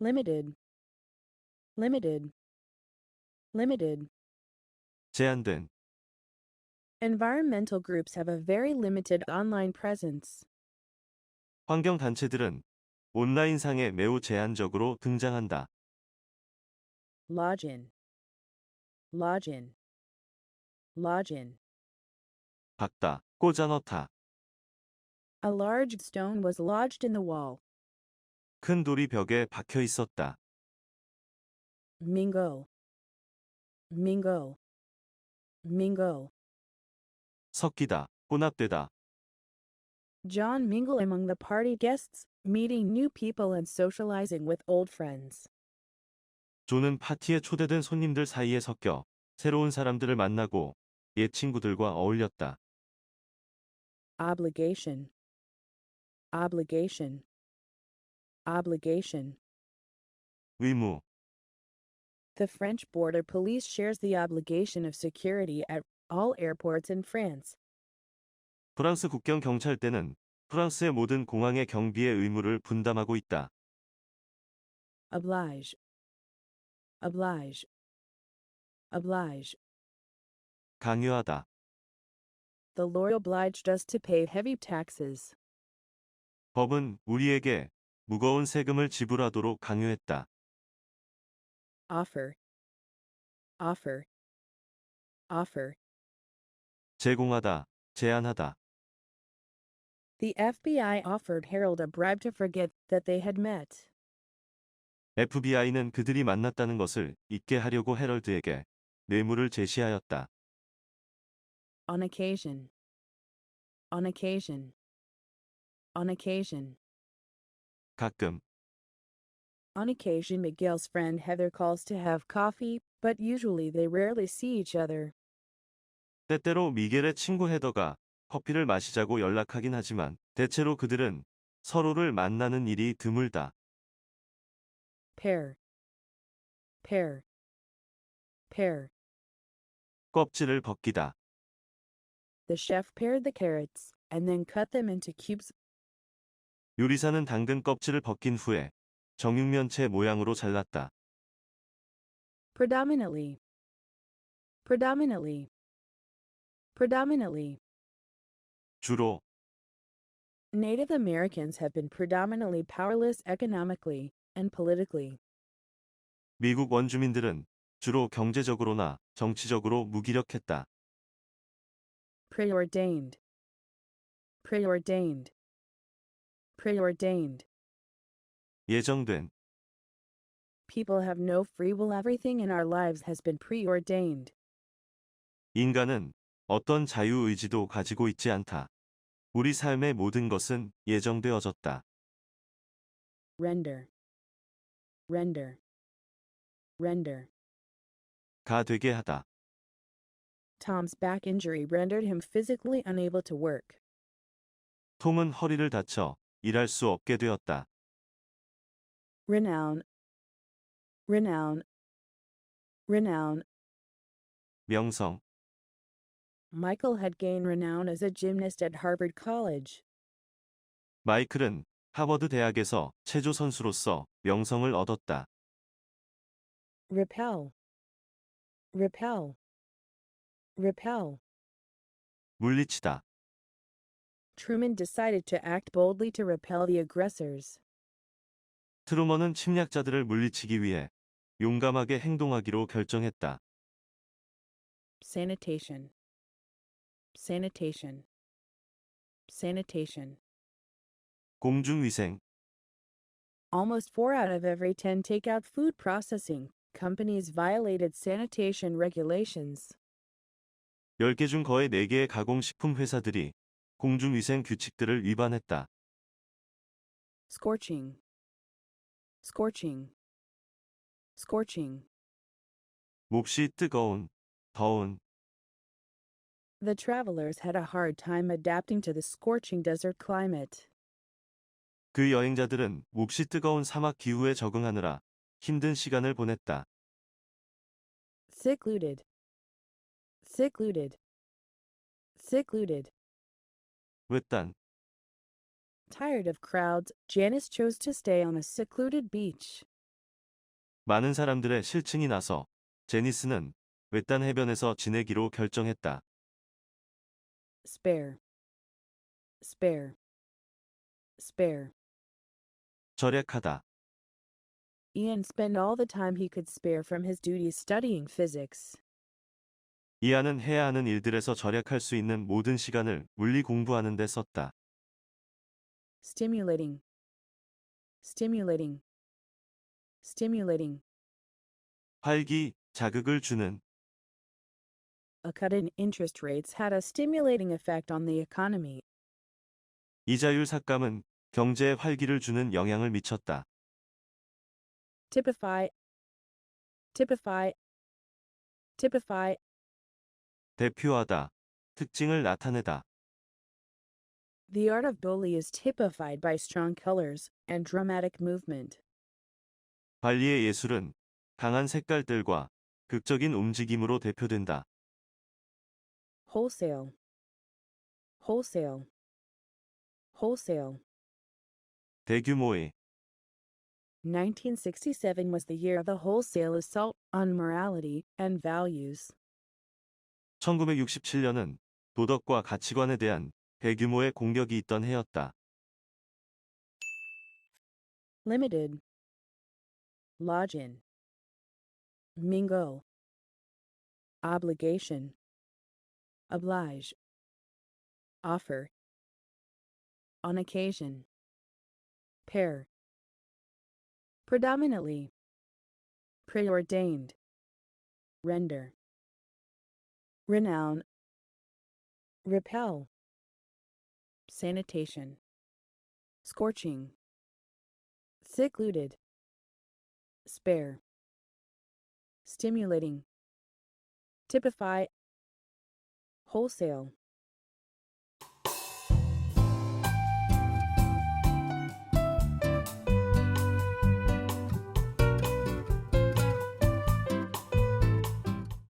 limited, limited, limited. 제한된, Environmental groups have a very limited online presence. 환경 단체들은 온라인상에 매우 제한적으로 등장한다. Lodge in, lodge in, lodge in. 박다, 꽂아 넣다. A large stone was lodged in the wall. 큰 돌이 벽에 박혀 있었다. Mingle, mingle, mingle. 섞이다, 혼합되다. John mingle among the party guests, meeting new people and socializing with old friends. 조는 파티에 초대된 손님들 사이에 섞여 새로운 사람들을 만나고 옛 친구들과 어울렸다. Obligation, obligation, obligation. 의무, The French border police shares the obligation of security at all airports in France. 프랑스 국경 경찰대는 프랑스의 모든 공항의 경비의 의무를 분담하고 있다. Oblige, oblige, oblige. 강요하다, The Lord obliged us to pay heavy taxes. 법은 우리에게 무거운 세금을 지불하도록 강요했다. Offer, offer, offer. 제공하다, 제안하다. The FBI offered Harold a bribe to forget that they had met. FBI는 그들이 만났다는 것을 잊게 하려고 헤럴드에게 뇌물을 제시하였다. On occasion, on occasion, on occasion. 가끔, On occasion, Miguel's friend Heather calls to have coffee, but usually they rarely see each other. 때때로 미겔의 친구 헤더가 커피를 마시자고 연락하긴 하지만 대체로 그들은 서로를 만나는 일이 드물다. Pair, pair, pair. 껍질을 벗기다. The chef pared the carrots and then cut them into cubes. 요리사는 당근 껍질을 벗긴 후에 정육면체 모양으로 잘랐다. Predominantly, predominantly, predominantly. 주로 Native Americans have been predominantly powerless economically and politically. 미국 원주민들은 주로 경제적으로나 정치적으로 무기력했다. Preordained, preordained, preordained. 예정된 People have no free will. Everything in our lives has been preordained. 인간은 어떤 자유의지도 가지고 있지 않다. 우리 삶의 모든 것은 예정되어졌다. Render, render, render. 가 되게 하다. Tom's back injury rendered him physically unable to work. 톰은 허리를 다쳐 일할 수 없게 되었다. Renown, renown, renown. 명성, Michael had gained renown as a gymnast at Harvard College. 마이클은 하버드 대학에서 체조 선수로서 명성을 얻었다. Repel, repel, repel. 물리치다. Truman decided to act boldly to repel the aggressors. 트루먼은 침략자들을 물리치기 위해 용감하게 행동하기로 결정했다. Sanitation, sanitation, sanitation. 공중위생, Almost four out of every 10 takeout food processing companies violated sanitation regulations. 10개 중 거의 4개의 가공식품 회사들이 공중위생 규칙들을 위반했다. Scorching, scorching, scorching. 몹시 뜨거운, 더운, The travelers had a hard time adapting to the scorching desert climate. 그 여행자들은 몹시 뜨거운 사막 기후에 적응하느라 힘든 시간을 보냈다. Secluded, secluded, secluded. 외딴, Tired of crowds, Janice chose to stay on a secluded beach. 많은 사람들의 실증이 나서 제니스는 외딴 해변에서 지내기로 결정했다. spare, spare, spare. 절약하다. Ian spent all the time he could spare from his duties studying physics. 이하는 해야 하는 일들에서 절약할 수 있는 모든 시간을 물리 공부하는 데 썼다. stimulating, stimulating, stimulating. 활기, 자극을 주는 A cut in interest rates had a stimulating effect on the economy. 이자율 삭감은 경제에 활기를 주는 영향을 미쳤다. Typify, typify, typify. 대표하다. 특징을 나타내다. The art of Doli is typified by strong colors and dramatic movement. 관리의 예술은 강한 색깔들과 극적인 움직임으로 대표된다. Wholesale, wholesale, wholesale. 대규모의 1967 was the year of the wholesale assault on morality and values. 1967년은 도덕과 가치관에 대한 대규모의 공격이 있던 해였다. Limited, login, mingle, obligation, oblige, offer, on occasion, pair, predominantly, preordained, render, renown, repel, sanitation, scorching, secluded, spare, stimulating, typify, wholesale.